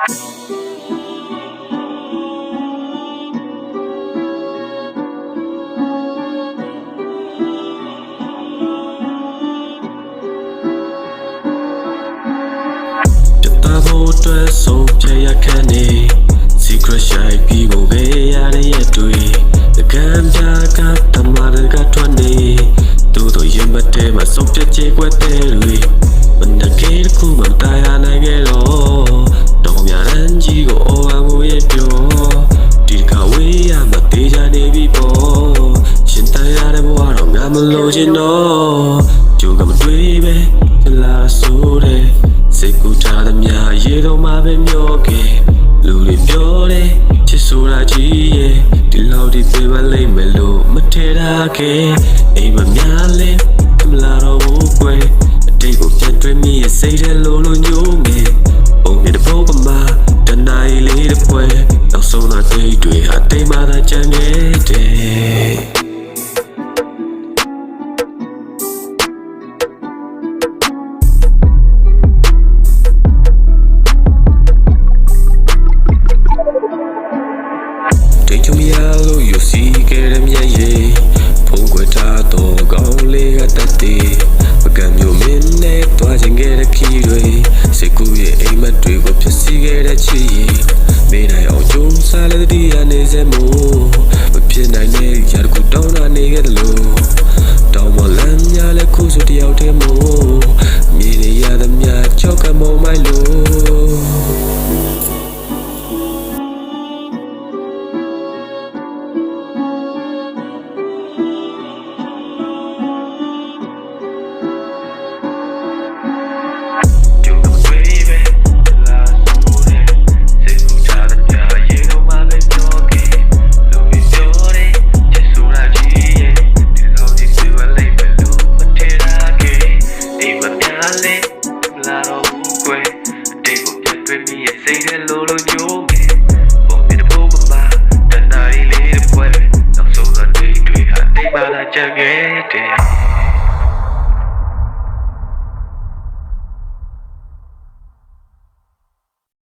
ဖို့အတွက်ဆုံးဖြတ်ရခက်နေ secret shy ပြီးဖို့ပဲရတဲ့ရဲ့တွေ့တကံပြကတမရကထွက်နေသူတို့ရင်မတဲမှာဆုံးဖြတ်ချေကွက်တဲ့ လို့ချင်တော့ကြိုးကမတွေးပဲကျလာဆိုတဲ့စိတ်ကူထားသမျှရေတော့မှပဲမျောခဲ့လူတွေပြောတယ်ချစ်ဆိုတာကြီးရဲ့ဒီလောက်ဒီပြေးမလိမ့်မယ်လို့မထင်တာခဲ့အိမ်မများလဲမလာတော့ဘူးကွယ်အတိတ်ကိုပြန်တွေးမိရဲ့စိတ်ထဲလုံးလုံးညိုးငယ်ပုံမြင်တဲ့ပုံပမာတနာရီလေးတစ်ပွဲနောက်ဆုံးတော့ဒိတ်တွေဟာတိမ်မာသာကြံခဲ့တယ် ခြင်းခဲ့တဲ့ခီတွေစိတ်ကူးရဲ့အိမ်မက်တွေကိုဖြစ်စီခဲ့တဲ့ချီမေးနိုင်အောင်ကြုံစားလက်တည်းရနေစေမို့မဖြစ်နိုင်တဲ့ရတခုတောင်းတာနေခဲ့တယ်လို့ မ်မများလဲမလာတော့ဘူးကွယ်အတိတ်ကိုပြန်တွေးမိရဲ့စိတ်ထဲလိုလိုညိုးမယ်ပုံပြတဲ့ပုံမှာတနာရီလေးတစ်ပွဲနောက်ဆုံးတော့ဒိတ်တွေဟာတိတ်မှလာကြံခဲ့တယ်